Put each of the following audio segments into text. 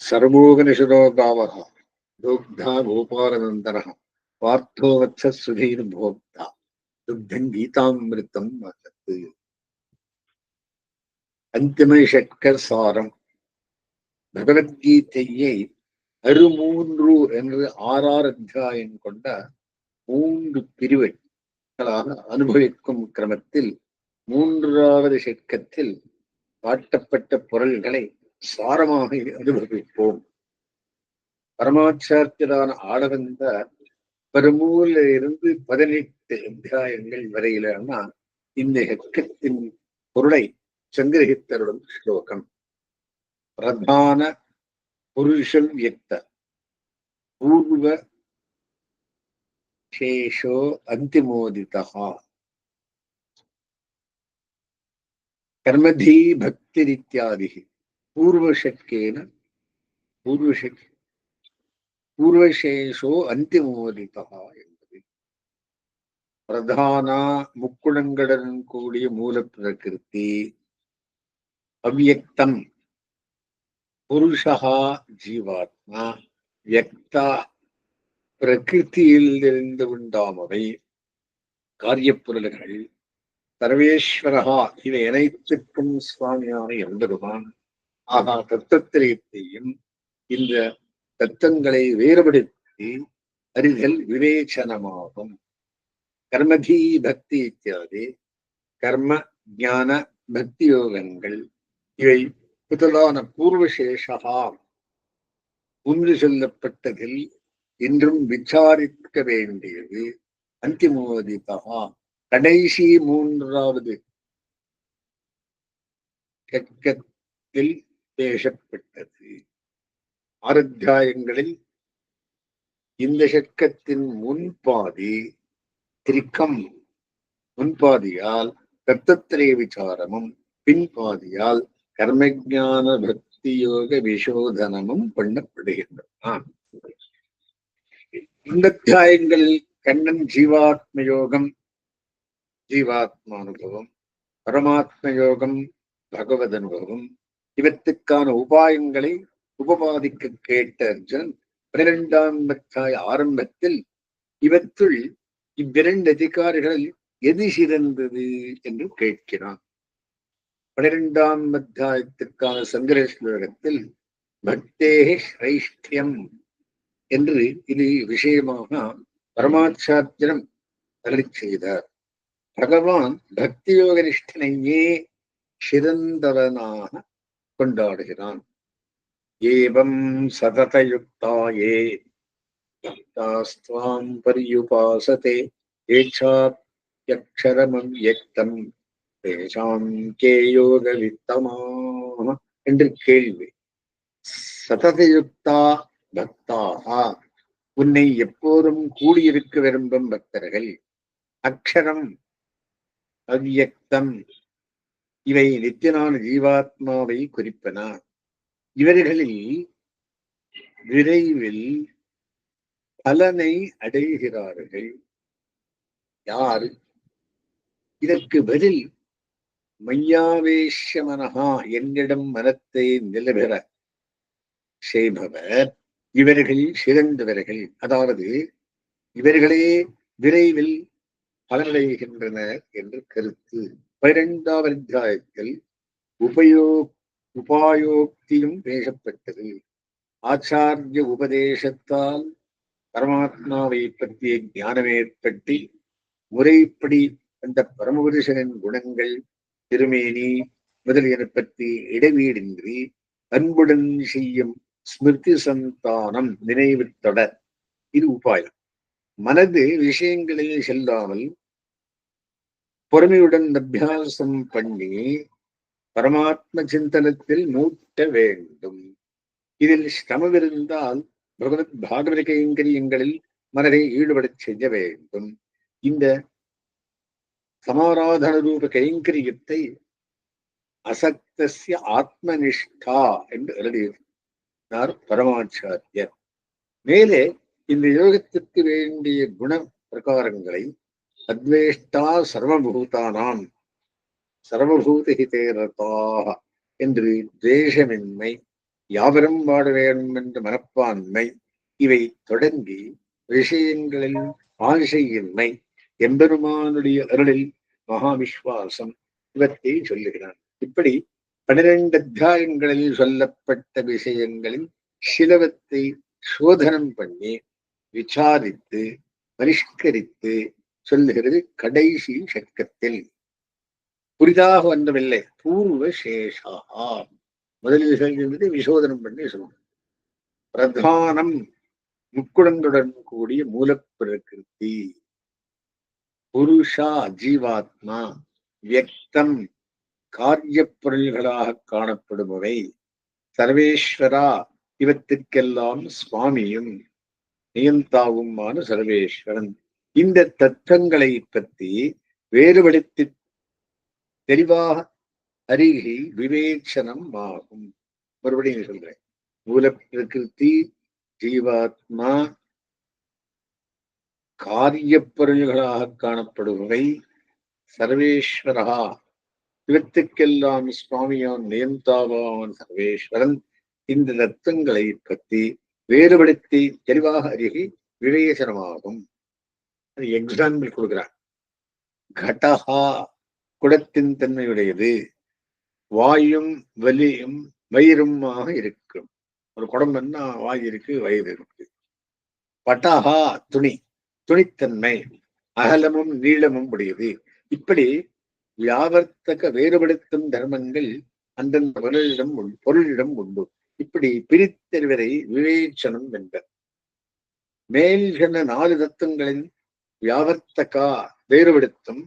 சர்வோகனிஷதோ காவக துக்தா கோபாலநந்தன பார்த்தோ வச்ச சுதீர் போக்தா துக்தம் கீதாமிருத்தம் வசத்து அந்திம ஷட்கர் சாரம் பகவத்கீதையை அறுமூன்று என்று ஆறாறு அத்தியாயம் கொண்ட மூன்று பிரிவுகளாக அனுபவிக்கும் கிரமத்தில் மூன்றாவது ஷட்கத்தில் காட்டப்பட்ட பொருள்களை சாரமாக அனுபவிப்போம். பரமாச்சாரியரான ஆளவந்த பெருமூல இருந்து பதினெட்டு அத்தியாயங்கள் வரையிலான இந்த ஹெக்கத்தின் பொருளை சங்கிரகித்தருடன் ஸ்லோகம். பிரதான புருஷம் வியக்த பூர்வ சேஷோ அந்திமோதிதா. கர்மதீ பக்திரித்யாதி பூர்வஷக்கேன பூர்வஷக் பூர்வசேஷோ அந்திமோதிதா என்பது. பிரதானா முக்குணங்களுடன் கூடிய மூல பிரகிருதி அவ்யக்தம் புருஷா ஜீவாத்மா வியக்தா பிரகிருத்தியில் இருந்து உண்டாமவை காரியப் பொருள்கள் சர்வேஸ்வரகா இவை அனைத்துக்கும் சுவாமியான எம்பெருமான் ஆகா தத்துவத்திலேயும் இந்த தத்தங்களை வேறுபடுத்தி அறிதல் விவேச்சனமாகும். கர்மதி பக்தி இத்தியாதி கர்ம ஞான பக்தி யோகங்கள் இவை புதலான பூர்வசேஷகா. முன்பு சொல்லப்பட்டதில் இன்றும் விசாரிக்க வேண்டியது அந்திமோதிதகா கடைசி மூன்றாவது கற்கத்தில் பேசப்பட்டது. அத்தியாயங்களில் இந்த சக்கத்தின் முன்பாதி திரிக்கம் முன்பாதியால் தத்தத்திரே விசாரமும் பின்பாதியால் கர்மஜான பக்தி யோக விசோதனமும் பண்ணப்படுகின்றன. இந்த அத்தியாயங்களில் கண்ணன் ஜீவாத்ம யோகம் ஜீவாத்மானுபவம் பரமாத்ம யோகம் பகவத் அனுபவம் இவற்றுக்கான உபாயங்களை உபபாதிக்க கேட்ட அர்ஜுனன் பனிரெண்டாம் அத்தியாய ஆரம்பத்தில் இவற்றுள் இவ்விரண்டு அதிகாரிகளில் எது சிறந்தது என்று கேட்கிறான். பனிரெண்டாம் அத்தியாயத்திற்கான சங்கர ஸ்லோகத்தில் ஸ்ரைஷ்டியம் என்று இது விஷயமாக பரமாச்சாத்திரம் அருளி செய்தார். பகவான் பக்தியோக நிஷ்டனையே சிறந்தவனாக கொண்டாடுகிறான். ஏவம் சததயுக்தாயே. பக்தாஸ்துவாம் பரியுபாசதே. ஏச்சாப்யக்ஷரமம் யக்தம். தேசாம் கே யோக வித்தமாக என்று கேள்வி. சததயுக்தா பக்தாகா. உன்னை எப்போதும் கூடியிருக்க விரும்பும் பக்தர்கள். அக்ஷரம் அவ்வியக்தம். இவை நித்தியனான ஜீவாத்மாவை குறிப்பன. இவர்களில் விரைவில் பலனை அடைகிறார்கள். யார்? இதற்கு பதில் மையாவேஷமனஹா என்னிடம் மனத்தை நிலபெற செய்பவர் இவர்கள் சிறந்தவர்கள். அதாவது இவர்களே விரைவில் பலனடைகின்றன என்று கருத்து. பனிரெண்டாவது அத்தியாயத்தில் உபயோ உபாயோக்தியும் பேசப்பட்டது. ஆச்சாரிய உபதேசத்தால் பரமாத்மாவை பற்றிய ஞானம் ஏற்பட்டு முறைப்படி அந்த பரமபுருஷனின் குணங்கள் திருமேனி முதலியன பற்றி இடைவீடின்றி அன்புடன் செய்யும் ஸ்மிருதி சந்தானம் நினைவு தொடர் இது உபாயம். மனது விஷயங்களில் செல்லாமல் பொறுமையுடன் அபியாசம் பண்ணி பரமாத்ம சிந்தனத்தில் மூட்ட வேண்டும். இதில் சிரமமிருந்தால் பகவத் பாகவத கைங்கரியங்களில் மனதை ஈடுபடச் செய்ய வேண்டும். இந்த சமாராதன ரூப கைங்கரியத்தை அசக்தசிய ஆத்மனிஷ்டா என்று எழுதியிருந்தார் பரமாச்சாரியர். மேலே இந்த யோகத்திற்கு வேண்டிய குண பிரகாரங்களை அத்வேஷ்டா சர்வபூதானாம் சர்வபூதி ஹிதேரதாக என்று தேசமின்மை யாவரும் வாட வேண்டும் என்ற மனப்பான்மை இவை தொடங்கி விஷயங்களில் ஆசையின்மை எம்பெருமானுடைய அருளில் மகாவிஸ்வாசம் இவற்றை சொல்லுகிறான். இப்படி பனிரெண்டு அத்தியாயங்களில் சொல்லப்பட்ட விஷயங்களில் சிலவத்தை சோதனம் பண்ணி விசாரித்து பரிஷ்கரித்து சொல்லுகிறது கடைசி சக்கத்தில் புரிதாக வந்தவில்லை. பூர்வ சேஷா முதலில் சொல்கிறது விசோதனம் பண்ணி சொல்லணும் பிரதானம் முக்குடங்களுடன் கூடிய மூலப்பிரகிருதி. புருஷா ஜீவாத்மா வியக்தம் காரிய பொருள்களாக காணப்படுபவை. சர்வேஸ்வரா இவத்திற்கெல்லாம் சுவாமியும் நியந்தாவுமான சர்வேஸ்வரன். இந்த தத்துவங்களை பற்றி வேறுபடுத்தி தெளிவாக அருகி விவேச்சனம் ஆகும். மறுபடியும் சொல்றேன். மூல பிரகிருதி ஜீவாத்மா காரிய பொருள்களாக காணப்படுபவை சர்வேஸ்வரா. இவத்துக்கெல்லாம் சுவாமியான் நியந்தாவான் சர்வேஸ்வரன். இந்த தத்துவங்களை பற்றி வேறுபடுத்தி தெளிவாக அருகி விவேசனமாகும். அது எக்ஸாம்பிள் கொடுக்கிறார் கடகா குடத்தின் தன்மையுடையது. வாயும் வலியும் வயிறுமாக இருக்கும். ஒரு குடம் என்ன வாய் இருக்கு வயிறு இருக்கு. பட்டாகா துணி துணித்தன்மை அகலமும் நீளமும் உடையது. இப்படி வியாவர்த்தக வேறுபடுத்தும் தர்மங்கள் அந்தந்த பொருளிடம் பொருளிடம் உண்டு. இப்படி பிரித்தெறிவரை விவேச்சனம் என்பர் மேல் சொன்ன நாலு தத்துவங்களின் வியாவர்த்தகா வேறுபடுத்தும்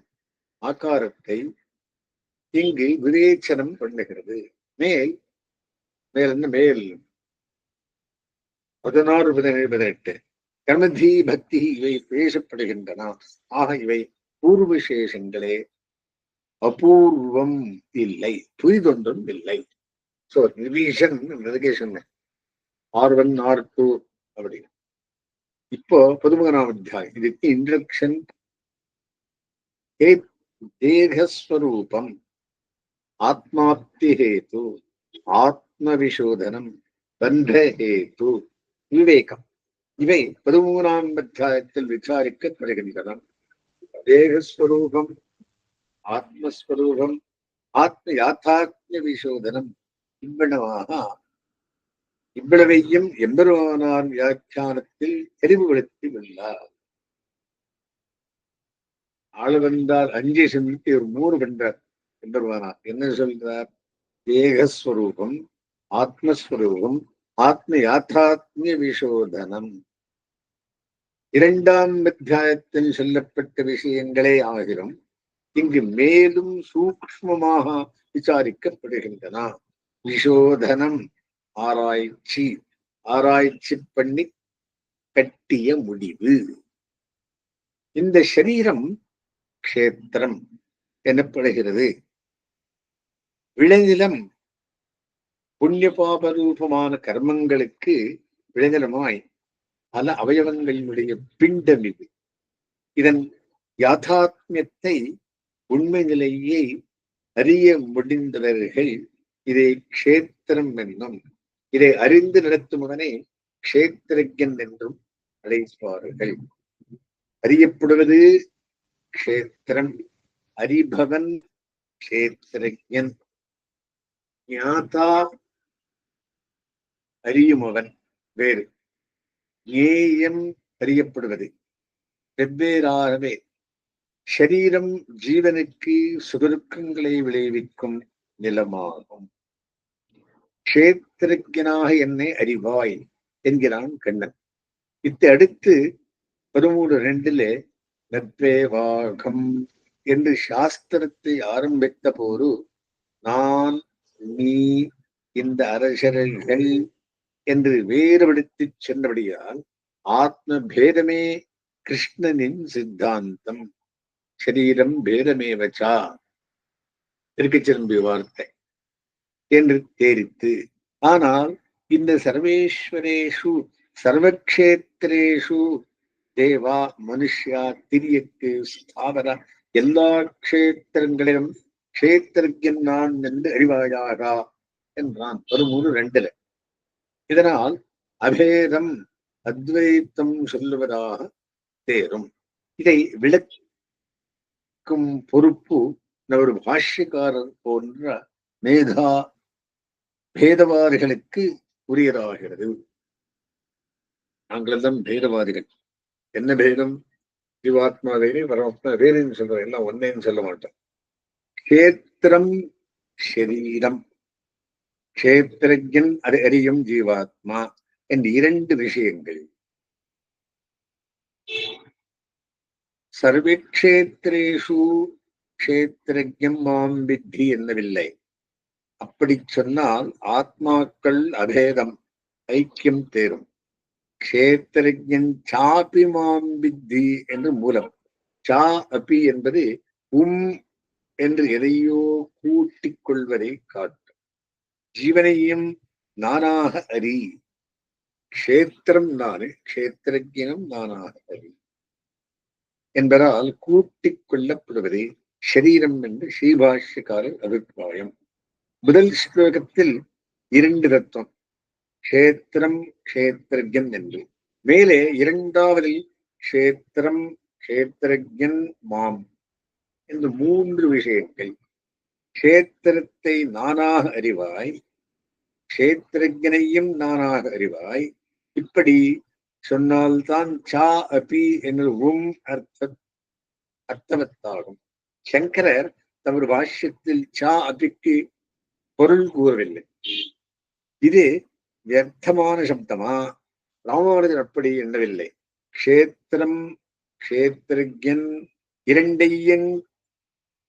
ஆக்காரத்தை இங்கு விவேச்சனம் பண்ணுகிறது. மேல் மேல் மேல். பதினாறு பதினேழு பதினெட்டு. கர்மதி பக்தி இவை பேசப்படுகின்றன. ஆக இவை பூர்வசேஷங்களே அபூர்வம் இல்லை. புரிதொன்றும் இல்லை. சோ ரிவிஷன் அதுக்கே சொன்னேன் ஆர் ஒன் ஆர் டூ அப்படி இப்போ பதிமூணாம் அத்தியாயம் இதுக்கு இன்ட்ரக்ஷன் தேகஸ்வரூபம் ஆத்மாப்திஹேது ஆத்மவிசோதனம் பந்தஹேது விவேகம் இவை பதிமூணாம் அத்தியாயத்தில் விசாரிக்கப்படுகின்றன தேகஸ்வரூபம் ஆத்மஸ்வரூபம் ஆத்ம யாத்தாத்மிய விசோதனம் இவ்வளவாக இவ்வளவையும் எம்பெருமானார் வியாக்கியானத்தில் தெளிவுபடுத்தி உள்ளார் ஆளு வந்தால் அஞ்சு சிந்தித்து ஒரு மூணு பண்றார் எம்பெருமானார். என்ன சொல்கிறார் தேகஸ்வரூபம் ஆத்மஸ்வரூபம் ஆத்ம யாத்தாத்மிய விசோதனம். இரண்டாம் அத்தியாயத்தில் சொல்லப்பட்ட விஷயங்களே ஆகிரும் இங்கு மேலும் சூக்மமாக விசாரிக்கப்படுகின்றன. விசோதனம் ஆராய்ச்சி ஆராய்ச்சி பண்ணி கட்டிய முடிவு. இந்த சரீரம் கஷேத்திரம் எனப்படுகிறது. விளைநிலம் புண்ணிய பாபரூபமான கர்மங்களுக்கு விளைநிலமாய் பல அவயவங்களினுடைய பிண்டம் இது இதன் யாதாத்மியத்தை உண்மை நிலையை அறிய முடிந்தவர்கள் இதை க்ஷேத்திரம் என்னும் இதை அறிந்து நடத்துமவனை க்ஷேத்திரஜன் என்றும் அழைப்பார்கள். அறியப்படுவது க்ஷேத்திரம் அறிபவன் க்ஷேத்திரஜன். ஞாதா அறியுமவன் வேறு. ஏயம் அறியப்படுவது வெவ்வேறாகவே ஷரீரம் ஜீவனுக்கு சுகருக்கங்களை விளைவிக்கும் நிலமாகும். கஷேத்திரஜனாக என்னை அறிவாய் என்கிறான் கண்ணன். இத்தை அடுத்து பதிமூணு ரெண்டுல நற்பேவாகம் என்று சாஸ்திரத்தை ஆரம்பித்த போது நான் நீ இந்த அரசர்கள் என்று வேறுபடுத்தி சென்றபடியால் ஆத்ம பேதமே கிருஷ்ணனின் சித்தாந்தம் சரீரம் பேதமேவச்சா? திருக்கச்சிரும்பி வார்த்தை என்று தேரித்து ஆனால் இந்த சர்வேஸ்வரேஷு சர்வக்ஷேத்திரேஷு தேவா மனுஷ்யா திரியக்கு ஸ்தாவர எல்லா க்ஷேத்திரங்களிலும் க்ஷேத்திரஜன் நான் என்று அறிவாயாகா என்றான். பதிமூணு ரெண்டுல இதனால் அபேதம் அத்வைத்தம் சொல்லுவதாக தேரும். இதை விளக்கும் பொறுப்பு ஒரு பாஷ்யக்காரர் போன்ற மேதா பேதவாதிகளுக்கு உரியதாகிறது. நாங்களெல்லாம் பேதவாதிகள். என்ன பேதம்? ஜீவாத்மா வேறு பரமாத்மா வேறுன்னு சொல்றோம் எல்லாம் ஒன்னேன்னு சொல்ல மாட்டோம் கேத்திரம் ஷரீரம் க்ஷேத்திரஜன் அது அறியும் ஜீவாத்மா என்ற இரண்டு விஷயங்கள். சர்வக்ஷேத்திரேஷு க்ஷேத்திரஜம் மாம் வித்தி என்னவில்லை. அப்படி சொன்னால் ஆத்மாக்கள் அபேதம் ஐக்கியம் தேரும். க்ஷேத்திரஜன் சாபி மாம் வித்தி என்று மூலம். சா அபி என்பது உம் என்று எதையோ கூட்டிக் கொள்வதை காட்டும். ஜீவனையும் நானாக அறி. கஷேத்திரம் நானு கஷேத்திரஜனும் நானாக அறி. என்பதால் கூட்டிக் கொள்ளப்படுவதே சரீரம் என்று ஸ்ரீபாஷ்யக்காரர் அபிப்பிராயம். முதல் ஸ்லோகத்தில் இரண்டு தத்துவம் க்ஷேத்திரம் க்ஷேத்திரஜன் என்று. மேலே இரண்டாவதில் க்ஷேத்திரம் க்ஷேத்திரஜன் மாம் என்று மூன்று விஷயங்கள். க்ஷேத்திரத்தை நானாக அறிவாய் க்ஷேத்திரஜனையும் நானாக அறிவாய். இப்படி சொன்னால்தான் சா அபி என்று உம் அர்த்த அர்த்தவத்தாகும் சங்கரர் தமது பாஷ்யத்தில் சா அபிக்கு பொருள் கூறவில்லை. இது வியர்த்தமான சப்தமா? ராமானுஜன் அப்படி எண்ணவில்லை. க்ஷேத்திரம் க்ஷேத்திரஜன் இரண்டையன்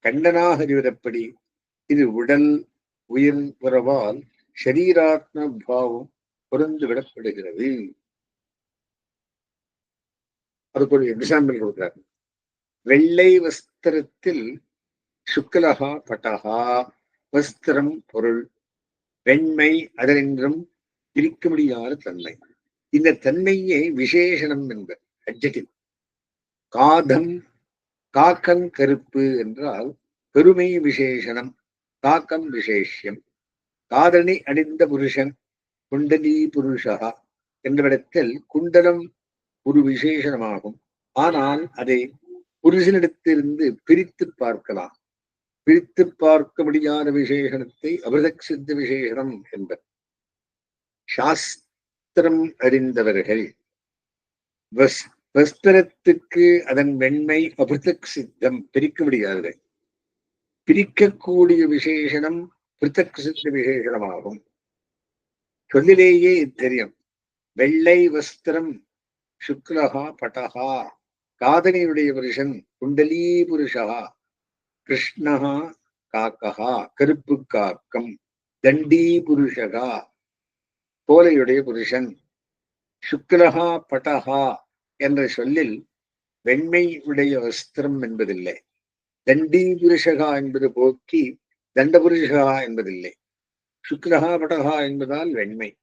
கண்டனாக அறிவதப்படி இது உடல் உயிர் உறவால் ஷரீராத்ம பாவம் பொருந்து விடப்படுகிறது அதுக்கு ஒரு எக்ஸாம்பிள் கொடுக்கிறார்? வெள்ளை வஸ்திரத்தில் சுக்கலகா பட்டகா வஸ்திரம் பொருள் வெண்மை அதனின்றும் பிரிக்க முடியாத தன்மை. இந்த தன்மையே விசேஷனம் என்பர் அட்ஜெக்டிவ் காதம் காக்கன் கருப்பு என்றால் பெருமை விசேஷனம் காக்கம் விசேஷம் காதனை அணிந்த புருஷன் குண்டலி புருஷா என்றவிடத்தில் குண்டலம் ஒரு விசேஷனமாகும். ஆனால் அதை புருஷனிடத்திலிருந்து பிரித்து பார்க்கலாம். பிரித்து பார்க்க முடியாத விசேஷணத்தை அபிரதக் சித்த விசேஷனம் என்பர். சாஸ்திரம் அறிந்தவர்கள் வஸ்திரத்துக்கு அதன் வெண்மை அபிருத்தக் சித்தம் பிரிக்க முடியாது பிரிக்கக்கூடிய விசேஷனம் பிருத்தக் சித்த விசேஷனமாகும். சொல்லிலேயே தெரியும். வெள்ளை வஸ்திரம் சுக்லகா பட்டகா காதனியுடைய புருஷன் குண்டலீ புருஷகா கிருஷ்ணகா காக்ககா கருப்பு காக்கம் தண்டி புருஷகா கோலையுடைய புருஷன் சுக்லகா பட்டகா என்ற சொல்லில் வெண்மை உடைய வஸ்திரம் என்பதில்லை. தண்டி புருஷகா என்பது போக்கி தண்டபுருஷகா என்பதில்லை. சுக்லகா பட்டகா என்பதால் வெண்மை.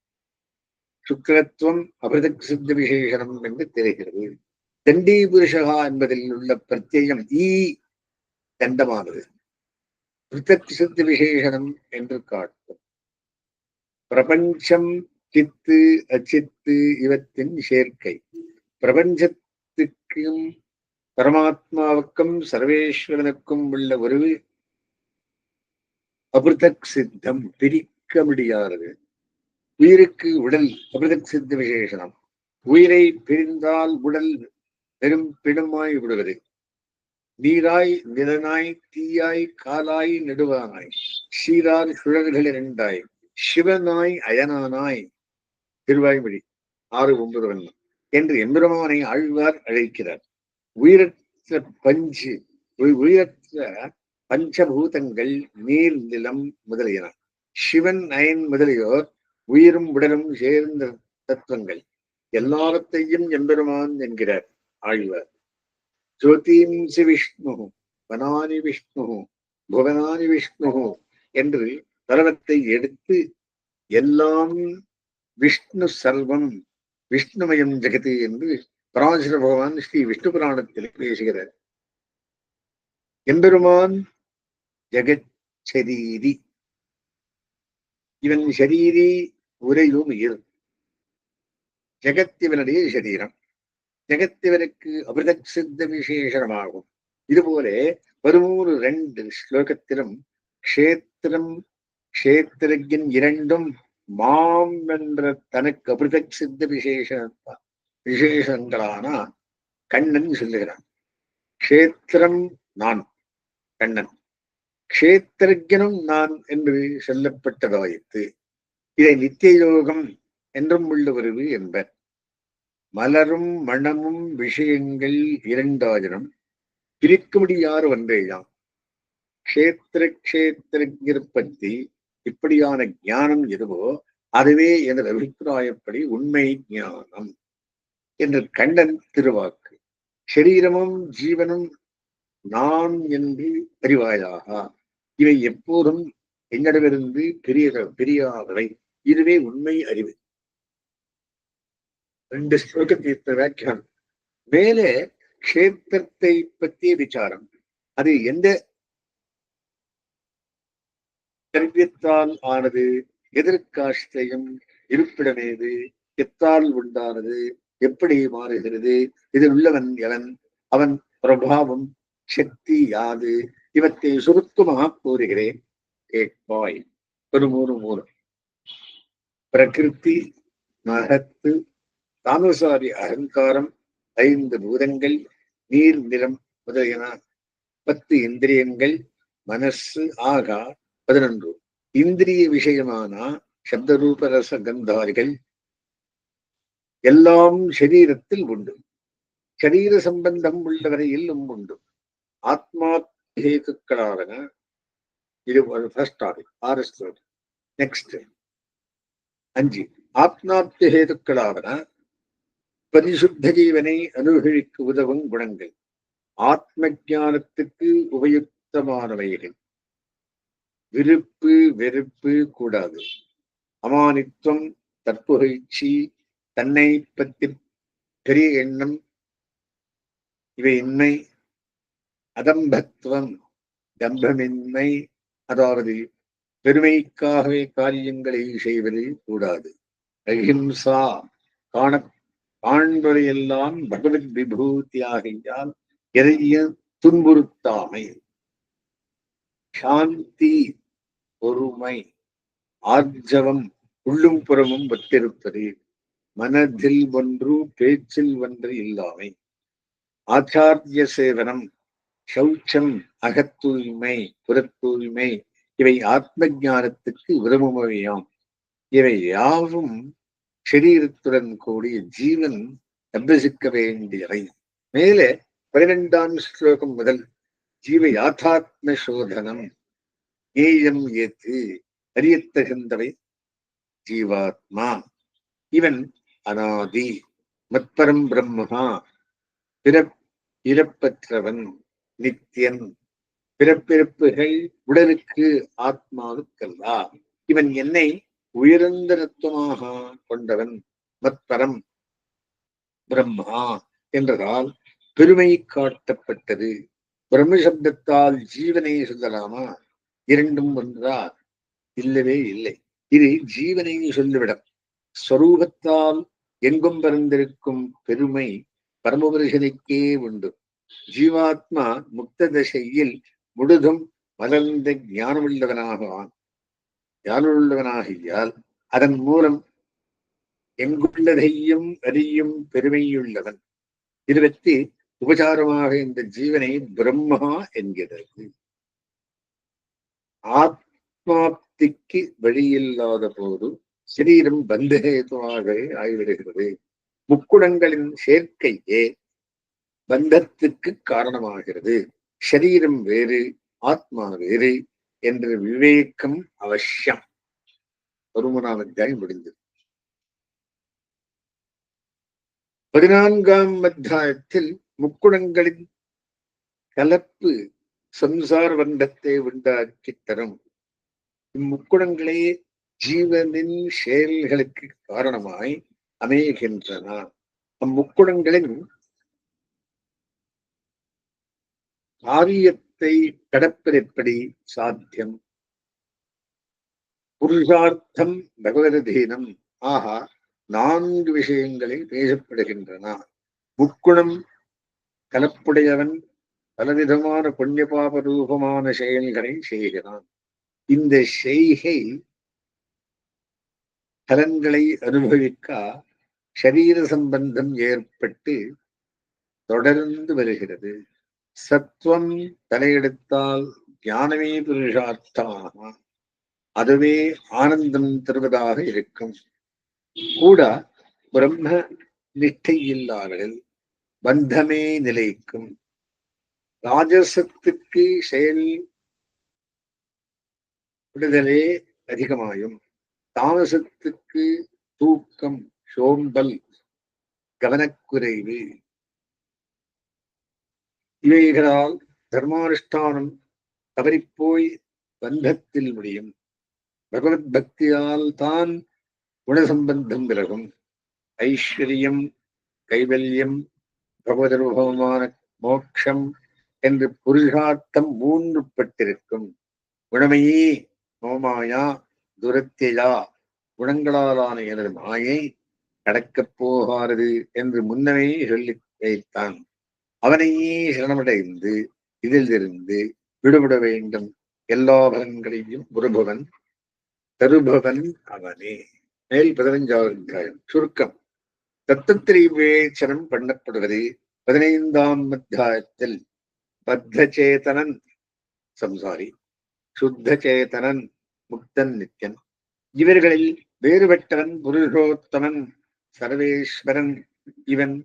சுக்ரத்துவம் அபிரதக் சித்த விசேஷனம் என்று தெரிகிறது. தண்டி புருஷகா என்பதில் உள்ள பிரத்யம் ஈ தண்டமானது பிருத்தக் சித்து விசேஷனம் என்று காட்டும். பிரபஞ்சம் சித்து அச்சித்து இவத்தின் சேர்க்கை. பிரபஞ்சத்துக்கும் பரமாத்மாவுக்கும் சர்வேஸ்வரனுக்கும் உள்ள உறவு அபிருதக் சித்தம் பிரிக்க முடியாதது. உயிருக்கு உடல் அபிருதக் சித்த விசேஷனம். உயிரை பிரிந்தால் உடல் பெரும் பிணமாய் விடுவது. நீராய் நிலனாய் தீயாய் காலாய் நெடுவானாய் சீரார் சுழல்கள் இரண்டாய். சிவனாய் அயனானாய். திருவாய்மொழி ஆறு ஒன்பது வண்ணம். என்று எம்பெருமானை ஆழ்வார் அழைக்கிறார். உயிரற்ற பஞ்சு உயிரற்ற பஞ்சபூதங்கள் நீர் நிலம் முதலியன. சிவன் அயன் முதலியோர் உயிரும் உடலும் சேர்ந்த தத்துவங்கள். எல்லாவற்றையும் எம்பெருமான் என்கிறார் ஆழ்வார். ஜோதிம்சி விஷ்ணு வனானி விஷ்ணு புவனானி விஷ்ணு என்று தலவத்தை எடுத்து எல்லாம் விஷ்ணு சர்வம் விஷ்ணுமயம் ஜெகதி என்று பராசர பகவான் ஸ்ரீ விஷ்ணு புராணத்தில் பேசுகிறார். எம்பெருமான் ஜெகச்சரீதி இவன் ஷரீரி உரையும் உயிர் ஜெகத்திவனுடைய சரீரம் ஜெகத்திவனுக்கு அபிருதக் சித்த விசேஷமாகும் இதுபோல பதிமூணு ரெண்டு ஸ்லோகத்திலும் க்ஷேத்திரம் க்ஷேத்திரஜன் இரண்டும் மாம் என்ற தனக்கு அபிருதக் சித்த விசேஷ விசேஷங்களான கண்ணன் சொல்லுகிறான். க்ஷேத்திரம் நான் கண்ணன். க்ஷேத்திரஜனும் நான் என்று சொல்லப்பட்டதாயிற்று இதை நித்திய யோகம் என்றும் உள்ள என்பர். மலரும் மணமும் விஷயங்கள் இரண்டாயிரம். பிரிக்க வந்தேயாம் ஒன்றேயாம் க்ஷேத்திர க்ஷேத்திரஜர் இப்படியான ஞானம் எதுவோ அதுவே எனது அபிப்பிராயப்படி உண்மை ஞானம். என்று கண்டன் திருவாக்கு. சரீரமும் ஜீவனும் நான் என்று அறிவாயாக. இவை எப்போதும் என்னிடமிருந்து பெரிய பெரியாதவை. இதுவே உண்மை அறிவு. ரெண்டு ஸ்லோகத்தீர்த்த வியாக்கியானம். மேலே க்ஷேத்திரத்தை பற்றிய விசாரம். அது எந்த கல்வியத்தால் ஆனது எதற்காஷ்டயம் இருப்பிடமேது எத்தால் உண்டானது எப்படி மாறுகிறது இதில் உள்ளவன் எவன் அவன் பிரபாவம் சக்தி யாது இவற்றை சுருக்கமாக கூறுகிறேன். கேட்பாய் ஒரு மூணு மூணு பிரகிருதி மகத்து தாமசாரி அகங்காரம் ஐந்து பூதங்கள் நீர் நிறம் முதலியன பத்து இந்திரியங்கள் மனசு ஆகா பதினொன்று. இந்திரிய விஷயமான சப்தரூப ரச கந்தாரிகள் எல்லாம் சரீரத்தில் உண்டு. சரீர சம்பந்தம் உள்ளவரையிலும் உண்டு. ஆத்மா இது ஒரு ஃபர்ஸ்ட் டாபிக் ஆர்எஸ் நெக்ஸ்ட் அஞ்சு. ஆத்மாப்தி ஹேதுக்களாவன பரிசுத்த ஜீவனை அனுகரிக்க உதவும் குணங்கள். ஆத்ம ஜானத்துக்கு உபயுக்தமானவைகள். விருப்பு வெறுப்பு கூடாது. அமானித்துவம் தற்புகழ்ச்சி தன்னை பற்றி பெரிய எண்ணம் இவை இன்மை. அதம்பத்துவம் தம்பமின்மை அதாவது பெருமைக்காகவே காரியங்களை செய்வது கூடாது. அஹிம்சா காண காண்பதையெல்லாம் பகவத் விபூதியாகையால் எதையும் துன்புறுத்தாமை. சாந்தி பொறுமை ஆர்ஜவம் உள்ளும் புறமும் வத்திருப்பது மனதில் ஒன்று பேச்சில் ஒன்று இல்லாமை. ஆச்சாரிய சேவனம் சௌச்சம் அகத்தூய்மை புறத்தூய்மை இவை ஆத்ம ஞானத்துக்கு உதவுமவையாம் இவை யாவும் சரீரத்துடன் கூடிய ஜீவன் அபியசிக்க வேண்டியவை. மேலே பனிரெண்டாம் ஸ்லோகம் முதல் ஜீவ யாத்தாத்ம சோதனம். ஏயம் ஏத்து அறியத்தகுந்தவை ஜீவாத்மா. இவன் அனாதி மத்பரம் பிரம்மா பிறப் இறப்பற்றவன் நித்தியன் பிறப்பிறப்புகள் உடலுக்கு ஆத்மாவுக்கல்லா. இவன் என்னை உயர்ந்த ரத்துவமாக கொண்டவன் மத்பரம் பிரம்மா என்றதால் பெருமை காட்டப்பட்டது. பிரம்ம சப்தத்தால் ஜீவனை சொல்லலாமா? இரண்டும் ஒன்றா இல்லவே இல்லை. இது ஜீவனை சொல்லிவிடம். ஸ்வரூபத்தால் எங்கும் பறந்திருக்கும் பெருமை பரமபுருஷனுக்கே உண்டு. ஜீவாத்மா முக்த தசையில் முழுதும் வளர்ந்த ஞானமுள்ளவனாகவான். ஞானமுள்ளவனாகியால் அதன் மூலம் எங்குள்ளதையும் அறியும் பெருமையுள்ளவன். இருபத்தி உபசாரமாக இந்த ஜீவனை பிரம்மா என்கிறது. ஆத்மாப்திக்கு வழியில்லாத போது சரீரம் பந்தஹேதுவாக ஆகிவிடுகிறது முக்குடங்களின் சேர்க்கையே பந்தத்துக்கு காரணமாகிறது. சரீரம் வேறு ஆத்மா வேறு என்ற விவேகம் அவசியம். ஒருமனாம் அத்தியாயம் முடிந்தது. பதினான்காம் அத்தியாயத்தில் முக்குடங்களின் கலப்பு சம்சார பந்தத்தை உண்டாக்கி தரும். இம்முக்குடங்களே ஜீவனின் செயல்களுக்கு காரணமாய் அமைகின்றன. அம்முக்குடங்களின் காரியத்தை கடப்பதெப்படி சாத்தியம்? புருஷார்த்தம் பகவதீனம் ஆஹா நான்கு விஷயங்களில் பேசப்படுகின்றன. முக்குணம் கலப்புடையவன் பலவிதமான புண்ணிய பாப ரூபமான செயல்களை செய்கிறான். இந்த செய்கை பலன்களை அனுபவிக்க சரீர சம்பந்தம் ஏற்பட்டு தொடர்ந்து வருகிறது. சத்துவம் தலையெடுத்தால் ஞானமே புருஷார்த்தமாக அதுவே ஆனந்தம் தருவதாக இருக்கும். கூட பிரம்ம நிஷ்டை இல்லாதவர்கள் பந்தமே நிலைக்கும். ராஜசத்துக்கு செயல் விடுதலே அதிகமாயும். தாமசத்துக்கு தூக்கம் சோம்பல் கவனக்குறைவு இவைகளால் தர்மானுஷ்டானம் தவறிப்போய் பந்தத்தில் முடியும். பகவத் பக்தியால் தான் குணசம்பந்தம் விலகும். ஐஸ்வர்யம் கைவல்யம் பகவதனுபவமான மோட்சம் என்று புருஷார்த்தம் மூன்றுப்பட்டிருக்கும் குணமையே நோமாயா துரத்தியா குணங்களாலான எனது மாயை நடக்கப் போகாது என்று முன்னமே சொல்லி வைத்தான். அவனையே சரணமடைந்து இதிலிருந்து விடுபட வேண்டும். எல்லா பலன்களையும் குருபவன் தருபவன் அவனே. மேல் பதினைஞ்சாவது அத்தியாயம் சுருக்கம். தத்துவத்திரி விவேச்சனம் பண்ணப்படுவது பதினைந்தாம் அத்தியாயத்தில். பத்தச்சேதனன் சம்சாரி சுத்த சேதனன் முக்தன் நித்யன். இவர்களில் வேறுபட்டவன் புருஷோத்தமன் சர்வேஸ்வரன் இவன்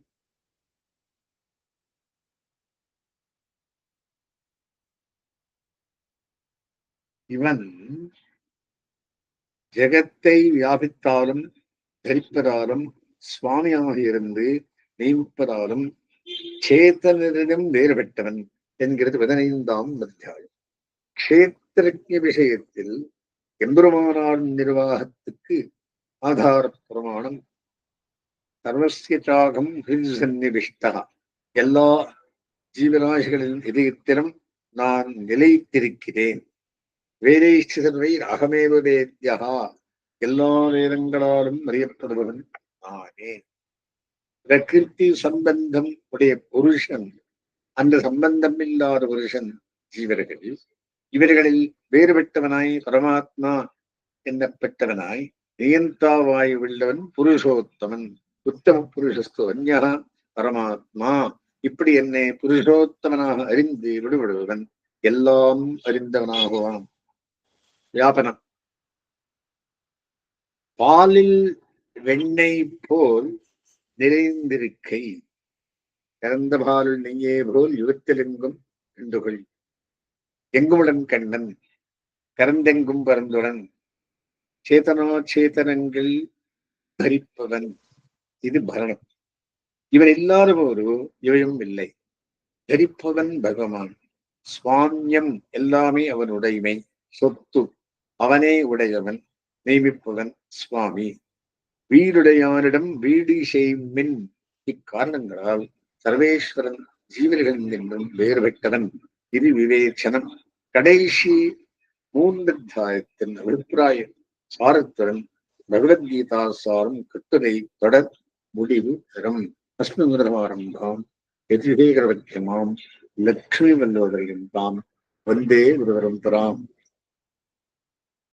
இவன் ஜெகத்தை வியாபித்தாலும் தரிப்பதாலும் சுவாமியாக இருந்து நியமிப்பதாலும் சேத்தனரிடம் வேறுபட்டவன் என்கிறது பதினைந்தாம் அத்தியாயம். கஷேத்திரஜ விஷயத்தில் எம்பெருமானார் நிர்வாகத்துக்கு ஆதார பிரமாணம் சர்வசிய சாகம் சன்னிவிஷ்டா எல்லா ஜீவராசிகளின் இதயத்திலும் நான் நிலைத்திருக்கிறேன். வேதேஷ்ட சர்வை அகமேவ வேத்யா. எல்லா வேதங்களாலும் அறியப்படுபவன் நானே பிரகிருதி சம்பந்தம் உடைய புருஷன் அந்த சம்பந்தம் இல்லாத புருஷன் ஜீவர்கள் இவர்களில் வேறுபட்டவனாய் பரமாத்மா என்னப்பட்டவனாய் நியந்தாவாய் உள்ளவன் புருஷோத்தமன் உத்தம புருஷஸ்து அந்யா பரமாத்மா. இப்படி என்னை புருஷோத்தமனாக அறிந்து விடுபடுவன் எல்லாம் அறிந்தவனாகுவான். வியாபனம். பாலில் வெண்ணெய் போல் நிறைந்திருக்கை. கறந்த பாலுள் நெய்யே போல் யுகத்திலெங்கும் கண்டுகொள் எங்குமுடன் கண்ணன்? கரந்தெங்கும் பரந்துடன். சேதனோ சேதனங்கள் தரிப்பவன் இது பரணம். இவர் எல்லாரும் ஒரு இவையும் இல்லை. தரிப்பவன் பகவான். சுவாமியம் எல்லாமே அவனுடைமை. சொத்து. அவனே உடையவன் நியமிப்பவன் சுவாமி. வீடுடையாரிடம் வீடு செய்மின் இக்காரணங்களால் சர்வேஸ்வரன் ஜீவர்களில் வேறு வேறுபட்டவன் இது விவேச்சனம். கடைசி மூன்று அத்தியாயத்தின் அபிப்பிராய சாரத்துடன் பகவத்கீதா சாரம் கட்டுரை தொடர் முடிவு தரும் அஸ்மதுரமாரம்பாம் எதிரேகரவக்கியமாம் லக்ஷ்மி வல்லோதரையும் தாம் வந்தே ஒருவரும் தராம்.